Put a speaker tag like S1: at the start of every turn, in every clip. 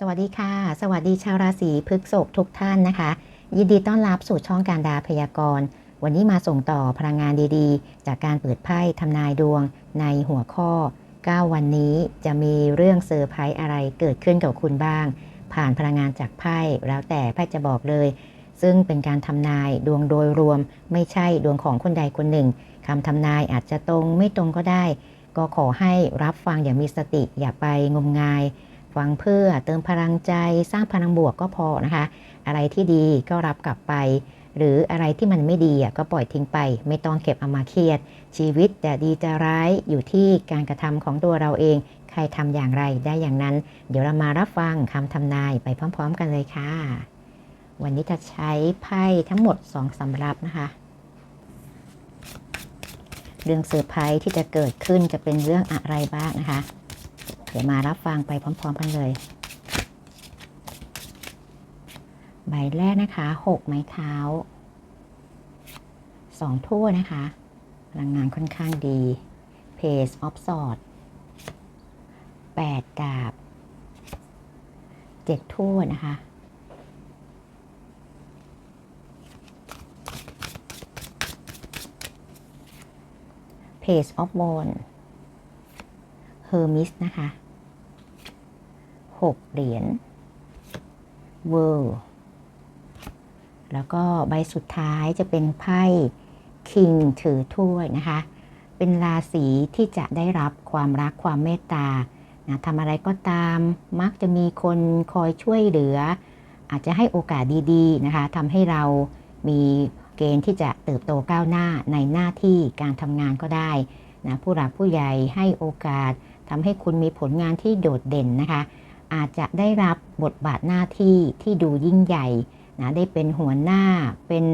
S1: สวัสดีค่ะ สวัสดีชาวราศีพฤษภทุกท่านนะคะ ยินดีต้อนรับสู่ช่องการดาพยากรณ์ วันนี้มาส่งต่อพลังงานดีๆ จากการเปิดไพ่ทำนายดวงในหัวข้อ 9 วันนี้จะมีเรื่องเซอร์ไพรส์อะไรเกิดขึ้นกับคุณบ้าง ผ่านพลังงานจากไพ่แล้วแต่ไพ่จะบอกเลย ซึ่งเป็นการทำนายดวงโดยรวม ไม่ใช่ดวงของคนใดคนหนึ่งคำทำนายอาจจะตรงไม่ตรงก็ได้ ก็ขอให้รับฟังอย่างมีสติอย่าไปงมงาย ฟังเพื่อเติมพลังใจสร้างพลังบวกก็พอนะคะ อะไรที่ดีก็รับกลับไป หรืออะไรที่มันไม่ดีก็ปล่อยทิ้งไป ไม่ต้องเก็บเอามาเครียด ชีวิตจะดีจะร้ายอยู่ที่การกระทำของตัวเราเอง ใครทำอย่างไรได้อย่างนั้น เดี๋ยวเรามารับฟังคำทำนายไปพร้อม ๆ กันเลยค่ะ วันนี้จะใช้ไพ่ทั้งหมด2สำรับนะคะเรื่องเซอร์ไพรส์ที่จะเกิดขึ้นจะเป็นเรื่องอะไรบ้างนะคะ เดี๋ยวมารับฟังไปพร้อม ๆ กันเลย ใบแรกนะคะหกไม้เท้าสองทั่วนะคะพลังงานค่อนข้างดี Page of Swords แปดดาบเจ็ดทั่วนะคะ Page of Wands Hermes นะคะหกเหรียญ World แล้วก็ใบสุดท้ายจะเป็นไพ่ King ถือถ้วยนะคะ เป็นราศีที่จะได้รับความรักความเมตตานะทำอะไรก็ตามมักจะมีคนคอยช่วยเหลือ อาจจะให้โอกาสดีๆนะคะทำให้เรามีเกณฑ์ที่จะเติบโตก้าวหน้าในหน้าที่การทำงานก็ได้นะผู้หลักผู้ใหญ่ให้โอกาส ทำให้คุณมีผลงานที่โดดเด่นนะคะ อาจจะได้รับบทบาทหน้าที่ที่ดูยิ่งใหญ่นะได้เป็นหัวหน้าเป็น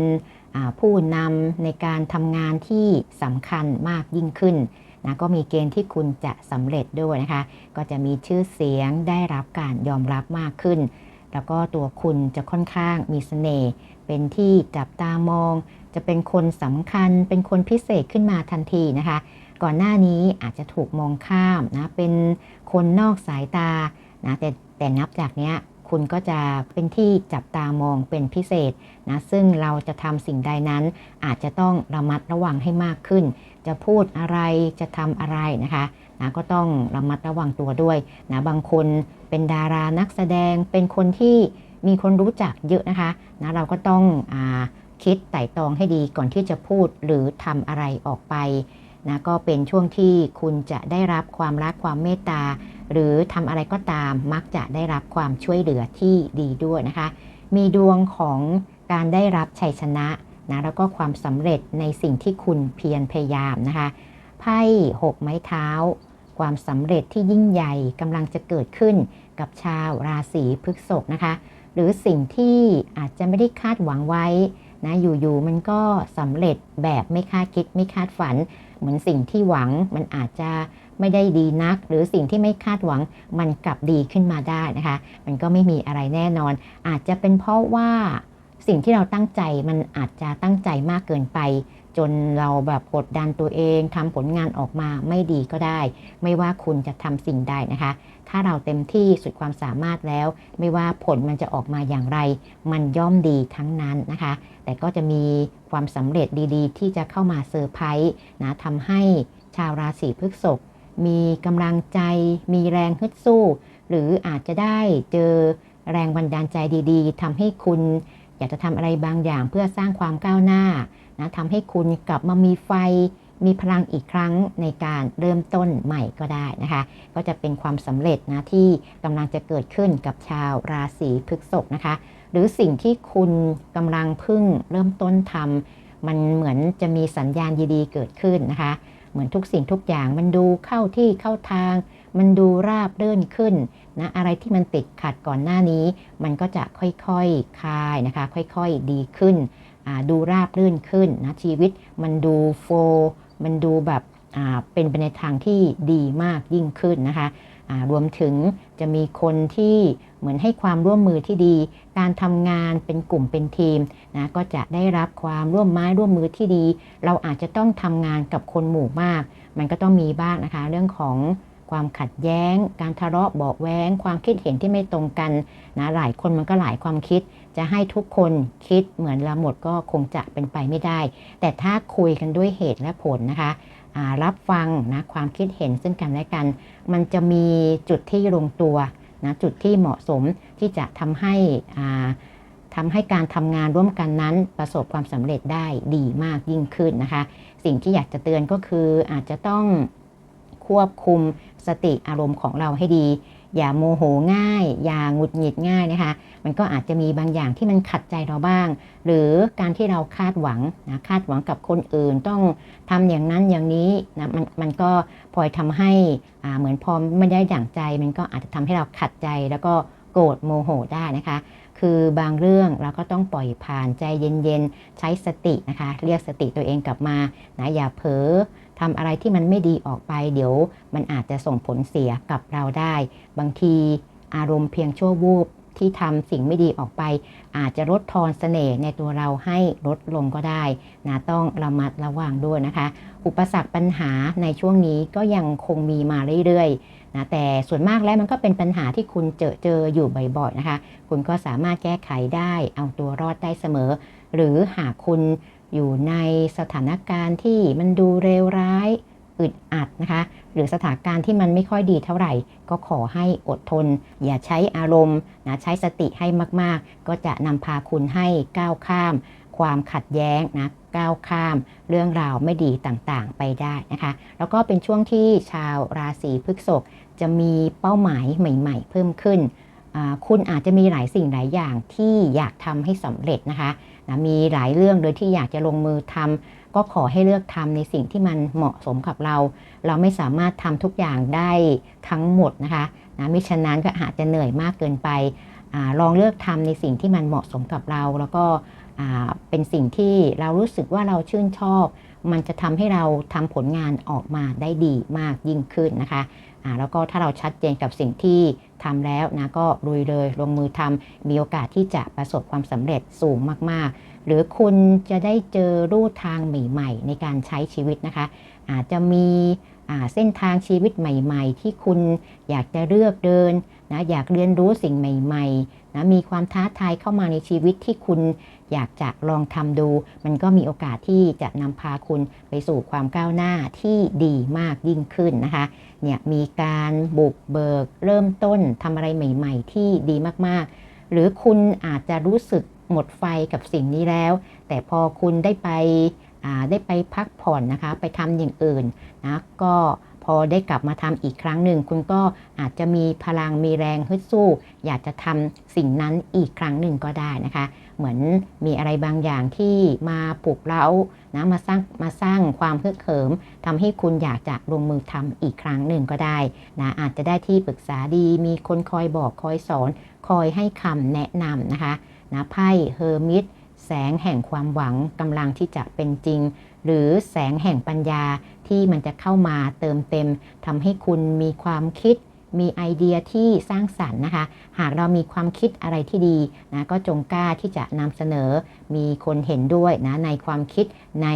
S1: ผู้นำในการทำงานที่สำคัญมากยิ่งขึ้นนะก็มีเกณฑ์ที่คุณจะสำเร็จด้วยนะคะ ก็จะมีชื่อเสียงได้รับการยอมรับมากขึ้น แล้วก็ตัวคุณจะค่อนข้างมีเสน่ห์เป็นที่จับตามอง จะเป็นคนสำคัญ เป็นคนพิเศษขึ้นมาทันทีนะคะ ก่อนหน้านี้อาจจะถูกมองข้ามนะเป็นคนนอกสายตานะแต่แต่นับจากเนี้ยคุณก็จะเป็นที่จับตามองเป็นพิเศษนะซึ่งเราจะทำสิ่งใดนั้น อาจจะต้องระมัดระวังให้มากขึ้น จะพูดอะไรจะทำอะไรนะคะนะก็ต้องระมัดระวังตัวด้วยนะบางคนเป็นดารานักแสดงเป็นคนที่มีคนรู้จักเยอะนะคะนะเราก็ต้องอคิดไต่ตองให้ดีก่อนที่จะพูดหรือทำอะไรออกไป นะก็เป็นช่วงที่คุณจะได้รับความรักความเมตตา หรือทำอะไรก็ตามมักจะได้รับความช่วยเหลือที่ดีด้วยนะคะ มีดวงของการได้รับชัยชนะนะแล้วก็ความสำเร็จในสิ่งที่คุณเพียรพยายามนะคะไพ่หกไม้เท้า ความสำเร็จที่ยิ่งใหญ่กำลังจะเกิดขึ้นกับชาวราศีพฤษภนะคะ หรือสิ่งที่อาจจะไม่ได้คาดหวังไว้นะอยู่ๆมันก็สำเร็จแบบไม่คาดคิดไม่คาดฝัน เหมือนสิ่งที่หวังมันอาจจะไม่ได้ดีนัก หรือสิ่งที่ไม่คาดหวังมันกลับดีขึ้นมาได้นะคะ มันก็ไม่มีอะไรแน่นอน อาจจะเป็นเพราะว่าสิ่งที่เราตั้งใจมันอาจจะตั้งใจมากเกินไป จนเราแบบกดดันตัวเองทำผลงานออกมาไม่ดีก็ได้ ไม่ว่าคุณจะทำสิ่งใดนะคะ ถ้าเราเต็มที่สุดความสามารถแล้ว ไม่ว่าผลมันจะออกมาอย่างไร มันย่อมดีทั้งนั้นนะคะ แต่ก็จะมีความสำเร็จดีๆ ที่จะเข้ามาเซอร์ไพรส์นะทำให้ชาวราศีพฤษภมีกำลังใจ มีแรงฮึดสู้ หรืออาจจะได้เจอแรงบันดาลใจดีๆทำให้คุณอยากจะทำอะไรบางอย่างเพื่อสร้างความก้าวหน้านะทำให้คุณกลับมามีไฟ มีพลังอีกครั้งในการเริ่มต้นใหม่ก็ได้นะคะ ก็จะเป็นความสำเร็จนะที่กำลังจะเกิดขึ้นกับชาวราศีพฤษภนะคะ หรือสิ่งที่คุณกำลังพึ่งเริ่มต้นทำมันเหมือนจะมีสัญญาณดีๆเกิดขึ้นนะคะ เหมือนทุกสิ่งทุกอย่างมันดูเข้าที่เข้าทาง มันดูราบเรื่นขึ้นนะอะไรที่มันติดขัดก่อนหน้านี้ มันก็จะค่อยๆคลายนะคะ ค่อยๆดีขึ้นดูราบรื่นขึ้นนะชีวิตมันดูโฟ มันดูแบบเป็นไปในทางที่ดีมากยิ่งขึ้นนะคะรวมถึงจะมีคนที่เหมือนให้ความร่วมมือที่ดี การทำงานเป็นกลุ่มเป็นทีมนะก็จะได้รับความร่วมไม้ร่วมมือที่ดี เราอาจจะต้องทำงานกับคนหมู่มาก มันก็ต้องมีบ้างนะคะ เรื่องของ ความขัดแย้ง การทะเลาะเบาะแว้ง ความคิดเห็นที่ไม่ตรงกันนะหลายคนมันก็หลายความคิด จะให้ทุกคนคิดเหมือนเราหมดก็คงจะเป็นไปไม่ได้ แต่ถ้าคุยกันด้วยเหตุและผลนะคะรับฟังนะความคิดเห็นซึ่งกันและกัน มันจะมีจุดที่ลงตัวนะจุดที่เหมาะสมที่จะทำให้ทำให้การทำงานร่วมกันนั้นประสบความสำเร็จได้ดีมากยิ่งขึ้นนะคะ สิ่งที่อยากจะเตือนก็คืออาจจะต้อง ควบคุมสติอารมณ์ของเราให้ดี อย่าโมโหง่าย อย่าหงุดหงิดง่ายนะคะ มันก็อาจจะมีบางอย่างที่มันขัดใจเราบ้าง หรือการที่เราคาดหวังนะคาดหวังกับคนอื่นต้องทำอย่างนั้นอย่างนี้นะมันมันก็พลอยทำให้เหมือนพอไม่ได้อย่างใจ มันก็อาจจะทำให้เราขัดใจแล้วก็โกรธโมโหได้นะคะคือบางเรื่องเราก็ต้องปล่อยผ่านใจเย็นๆ ใช้สตินะคะ เรียกสติตัวเองกลับมานะอย่าเผลอ ทำอะไรที่มันไม่ดีออกไป เดี๋ยวมันอาจจะส่งผลเสียกับเราได้ บางทีอารมณ์เพียงชั่ววูบที่ทำสิ่งไม่ดีออกไป อาจจะลดทอนเสน่ห์ในตัวเราให้ลดลงก็ได้นะต้องระมัดระวังด้วยนะคะ อุปสรรคปัญหาในช่วงนี้ก็ยังคงมีมาเรื่อยๆนะแต่ส่วนมากแล้วมันก็เป็นปัญหาที่คุณเจอเจออยู่บ่อยๆนะคะ คุณก็สามารถแก้ไขได้เอาตัวรอดได้เสมอ หรือหากคุณ อยู่ในสถานการณ์ที่มันดูเลวร้ายอึดอัดนะคะ หรือสถานการณ์ที่มันไม่ค่อยดีเท่าไหร่ ก็ขอให้อดทน อย่าใช้อารมณ์นะใช้สติให้มากๆ ก็จะนำพาคุณให้ก้าวข้าม ความขัดแย้งนะก้าวข้าม เรื่องราวไม่ดีต่างๆ ไปได้นะคะ แล้วก็เป็นช่วงที่ชาวราศีพฤษภจะมีเป้าหมายใหม่ ๆ เพิ่มขึ้น คุณอาจจะมีหลายสิ่งหลายอย่างที่อยากทำให้สำเร็จนะคะ นะมีหลายเรื่องโดยที่อยากจะลงมือทำก็ขอให้เลือกทำในสิ่งที่มันเหมาะสมกับเรา เราไม่สามารถทำทุกอย่างได้ทั้งหมดนะคะนะมิฉะนั้นก็อาจจะเหนื่อยมากเกินไปอลองเลือกทำในสิ่งที่มันเหมาะสมกับเรา แล้วก็เป็นสิ่งที่เรารู้สึกว่าเราชื่นชอบ มันจะทำให้เราทำผลงานออกมาได้ดีมากยิ่งขึ้นนะคะ แล้วก็ถ้าเราชัดเจนกับสิ่งที่ทำแล้วนะก็ลุยเลยลงมือทำมีโอกาสที่จะประสบความสำเร็จสูงมากๆ หรือคุณจะได้เจอรูทางใหม่ ๆ ในการใช้ชีวิตนะคะ อาจจะมีเส้นทางชีวิตใหม่ ๆ ที่คุณอยากจะเลือกเดินนะอยากเรียนรู้สิ่งใหม่ ๆนะมีความท้าทายเข้ามาในชีวิตที่คุณอยากจะลองทำดู มันก็มีโอกาสที่จะนำพาคุณไปสู่ความก้าวหน้าที่ดีมากยิ่งขึ้นนะคะ เนี่ยมีการบุกเบิก เริ่มต้นทำอะไรใหม่ ๆ ที่ดีมากๆ หรือคุณอาจจะรู้สึกหมดไฟกับสิ่งนี้แล้ว แต่พอคุณได้ไปได้ไปพักผ่อนนะคะ ไปทำอย่างอื่นนะก็ พอได้กลับมาทำอีกครั้งหนึ่ง คุณก็อาจจะมีพลังมีแรงฮึดสู้ อยากจะทำสิ่งนั้นอีกครั้งหนึ่งก็ได้นะคะ เหมือนมีอะไรบางอย่างที่มาปลุกเร้านะมาสร้างมาสร้างความฮึกเหิมทำให้คุณอยากจะลงมือทำอีกครั้งหนึ่งก็ได้นะอาจจะได้ที่ปรึกษาดี มีคนคอยบอกคอยสอน คอยให้คำแนะนำนะคะนะไพ่เฮอร์มิต แสงแห่งความหวังกำลังที่จะเป็นจริง หรือแสงแห่งปัญญาที่มันจะเข้ามาเติมเต็มทำให้คุณมีความคิด มีไอเดียที่สร้างสรรค์นะคะ หากเรามีความคิดอะไรที่ดีนะก็จงกล้าที่จะนำเสนอ มีคนเห็นด้วยนะในความคิดใน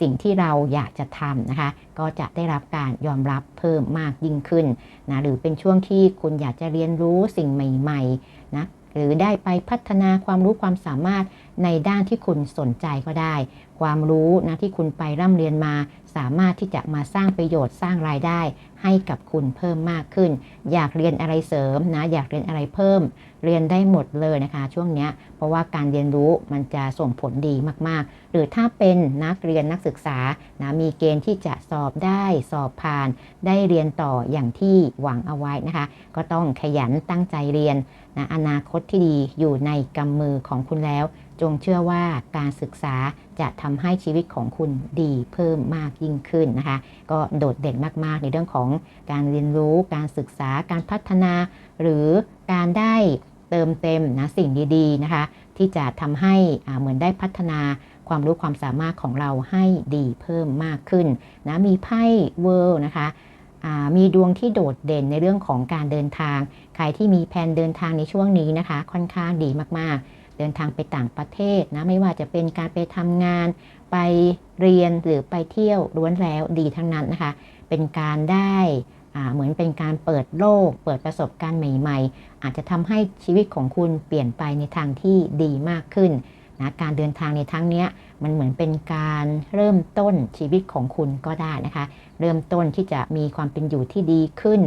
S1: สิ่งที่เราอยากจะทำนะคะ ก็จะได้รับการยอมรับเพิ่มมากยิ่งขึ้นนะหรือเป็นช่วงที่คุณอยากจะเรียนรู้สิ่งใหม่ๆนะหรือได้ไปพัฒนาความรู้ความสามารถ ในด้านที่คุณสนใจก็ได้ ความรู้นะที่คุณไปร่ำเรียนมา สามารถที่จะมาสร้างประโยชน์สร้างรายได้ ให้กับคุณเพิ่มมากขึ้น อยากเรียนอะไรเสริมนะอยากเรียนอะไรเพิ่ม เรียนได้หมดเลยนะคะ ช่วงนี้เพราะว่าการเรียนรู้มันจะส่งผลดีมากๆ หรือถ้าเป็นนักเรียนนักศึกษานะมีเกณฑ์ที่จะสอบได้สอบผ่าน ได้เรียนต่ออย่างที่หวังเอาไว้นะคะ ก็ต้องขยันตั้งใจเรียนนะอนาคตที่ดีอยู่ในกำมือของคุณแล้ว จงเชื่อว่าการศึกษาจะทำให้ชีวิตของคุณดีเพิ่มมากยิ่งขึ้นนะคะ ก็โดดเด่นมากๆ ในเรื่องของการเรียนรู้การศึกษาการพัฒนา หรือการได้เติมเต็มนะสิ่งดีๆนะคะ ที่จะทำให้เหมือนได้พัฒนาความรู้ความสามารถของเราให้ดีเพิ่มมากขึ้นนะมีไพ่เวิร์นะคะมีดวงที่โดดเด่นในเรื่องของการเดินทาง ใครที่มีแผนเดินทางในช่วงนี้นะคะ ค่อนข้างดีมากๆ ดินทางไปต่างประเทศนะไม่ว่าจะเป็นการไปทำงาน ไปเรียนหรือไปเที่ยวล้วนแล้วดีทั้งนั้นนะคะ เป็นการได้เหมือนเป็นการเปิดโลก เปิดประสบการณ์ใหม่ ๆ อาจจะทำให้ชีวิตของคุณเปลี่ยนไปในทางที่ดีมากขึ้นนะการเดินทางในทางเนี้ยมันเหมือนเป็นการเริ่มต้นชีวิตของคุณก็ได้นะคะ เริ่มต้นที่จะมีความเป็นอยู่ที่ดีขึ้น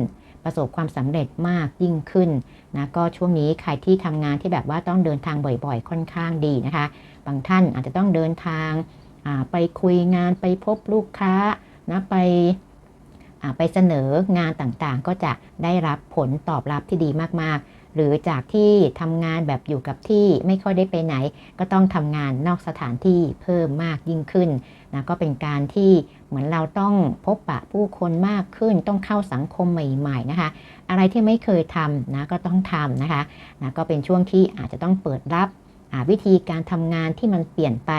S1: ประสบความสำเร็จมากยิ่งขึ้นนะก็ช่วงนี้ใครที่ทำงานที่แบบว่าต้องเดินทางบ่อยๆ ค่อนข้างดีนะคะ บางท่านอาจจะต้องเดินทางไปคุยงานไปพบลูกค้านะไปไปเสนองานต่างๆ ก็จะได้รับผลตอบรับที่ดีมากๆ หรือจากที่ทำงานแบบอยู่กับที่ไม่ค่อยได้ไปไหน ก็ต้องทำงานนอกสถานที่เพิ่มมากยิ่งขึ้นนะก็เป็นการที่ เหมือนเราต้องพบปะผู้คนมากขึ้น ต้องเข้าสังคมใหม่ๆนะคะ อะไรที่ไม่เคยทำนะก็ต้องทำนะคะนะก็เป็นช่วงที่อาจจะต้องเปิดรับวิธีการทำงานที่มันเปลี่ยนไป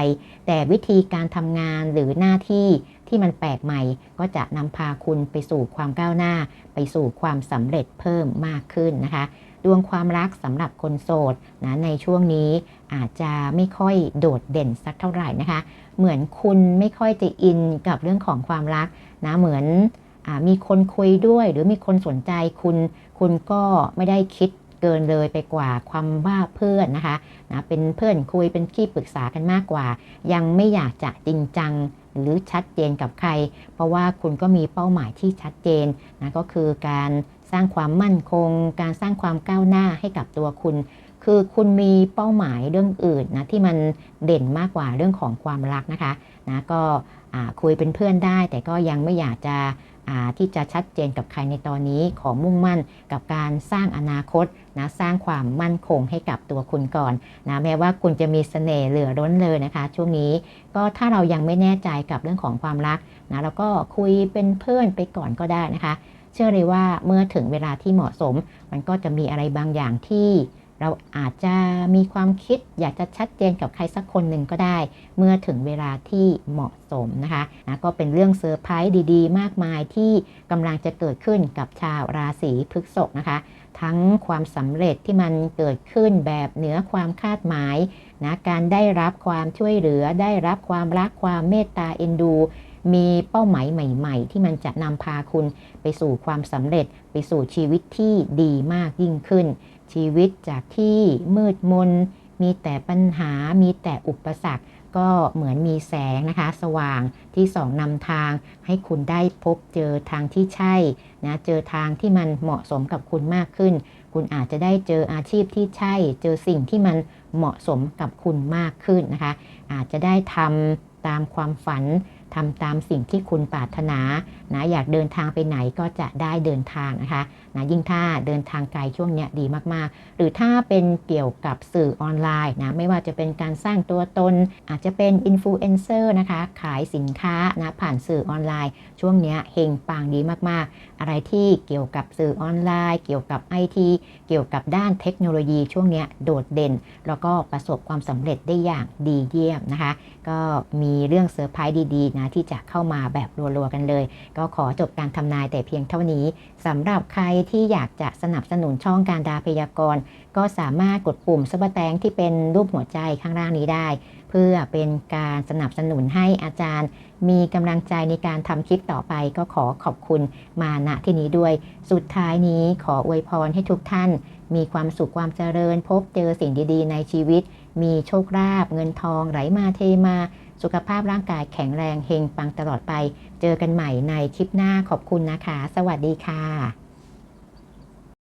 S1: แต่วิธีการทำงานหรือหน้าที่ที่มันแปลกใหม่ ก็จะนำพาคุณไปสู่ความก้าวหน้า ไปสู่ความสำเร็จเพิ่มมากขึ้นนะคะ ดวงความรักสำหรับคนโสดนะในช่วงนี้อาจจะไม่ค่อยโดดเด่นสักเท่าไหร่นะคะ เหมือนคุณไม่ค่อยจะอินกับเรื่องของความรักนะเหมือนอมีคนคุยด้วย หรือมีคนสนใจคุณคุณก็ไม่ได้คิดเกินเลยไปกว่าความว่าเพื่อนนะคะนะเป็นเพื่อนคุยเป็นที่ปรึกษากันมากกว่า ยังไม่อยากจะจริงจังหรือชัดเจนกับใคร เพราะว่าคุณก็มีเป้าหมายที่ชัดเจนนะก็คือการ สร้างความมั่นคง การสร้างความก้าวหน้าให้กับตัวคุณ คือคุณมีเป้าหมายเรื่องอื่นนะที่มันเด่นมากกว่าเรื่องของความรักนะคะนะก็คุยเป็นเพื่อนได้ แต่ก็ยังไม่อยากจะที่จะชัดเจนกับใครในตอนนี้ขอมุ่งมั่นกับการสร้างอนาคตนะสร้างความมั่นคงให้กับตัวคุณก่อนนะแม้ว่าคุณจะมีเสน่ห์เหลือล้นเลยนะคะ ช่วงนี้ก็ถ้าเรายังไม่แน่ใจกับเรื่องของความรักนะเราก็คุยเป็นเพื่อนไปก่อนก็ได้นะคะ เชื่อเลยว่าเมื่อถึงเวลาที่เหมาะสม มันก็จะมีอะไรบางอย่างที่เราอาจจะมีความคิดอยากจะชัดเจนกับใครสักคนหนึ่งก็ได้ เมื่อถึงเวลาที่เหมาะสมนะคะนะก็เป็นเรื่องเซอร์ไพรส์ดีๆ มากมายที่กำลังจะเกิดขึ้นกับชาวราศีพฤษภนะคะ ทั้งความสำเร็จที่มันเกิดขึ้นแบบเหนือความคาดหมายนะการได้รับความช่วยเหลือได้รับความรักความเมตตาเอ็นดู มีเป้าหมายใหม่ ๆ ที่มันจะนำพาคุณไปสู่ความสำเร็จ ไปสู่ชีวิตที่ดีมากยิ่งขึ้น ชีวิตจากที่มืดมน มีแต่ปัญหา มีแต่อุปสรรค ก็เหมือนมีแสงนะคะ สว่างที่สองนำทาง ให้คุณได้พบเจอทางที่ใช่นะ เจอทางที่มันเหมาะสมกับคุณมากขึ้น คุณอาจจะได้เจออาชีพที่ใช่ เจอสิ่งที่มันเหมาะสมกับคุณมากขึ้นนะคะ อาจจะได้ทำตามความฝัน ทำตามสิ่งที่คุณปรารถนานะอยากเดินทางไปไหนก็จะได้เดินทางนะคะนะยิ่งถ้าเดินทางไกลช่วงนี้ดีมากๆ หรือถ้าเป็นเกี่ยวกับสื่อออนไลน์นะไม่ว่าจะเป็นการสร้างตัวตน อาจจะเป็นอินฟลูเอนเซอร์นะคะขายสินค้านะผ่านสื่อออนไลน์ ช่วงนี้เฮงปังดีมากๆ อะไรที่เกี่ยวกับสื่อออนไลน์ เกี่ยวกับไอทีเกี่ยวกับด้านเทคโนโลยีช่วงนี้โดดเด่น แล้วก็ประสบความสำเร็จได้อย่างดีเยี่ยมนะคะ ก็มีเรื่องเซอร์ไพรส์ดีๆนะที่จะเข้ามาแบบรัวๆกันเลย ก็ขอจบการทำนายแต่เพียงเท่านี้สำหรับใครที่อยากจะสนับสนุนช่องการดาพยากรณ์ ก็สามารถกดปุ่มซับแตงที่เป็นรูปหัวใจข้างล่างนี้ได้ เพื่อเป็นการสนับสนุนให้อาจารย์ มีกำลังใจในการทำคลิปต่อไป ก็ขอขอบคุณมาณที่นี้ด้วย สุดท้ายนี้ขออวยพรให้ทุกท่าน มีความสุขความเจริญ พบเจอสิ่งดีๆ ในชีวิต มีโชคลาภเงินทองไหลมาเทมา สุขภาพร่างกายแข็งแรงเฮงปังตลอดไป เจอกันใหม่ในคลิปหน้าขอบคุณนะคะ สวัสดีค่ะ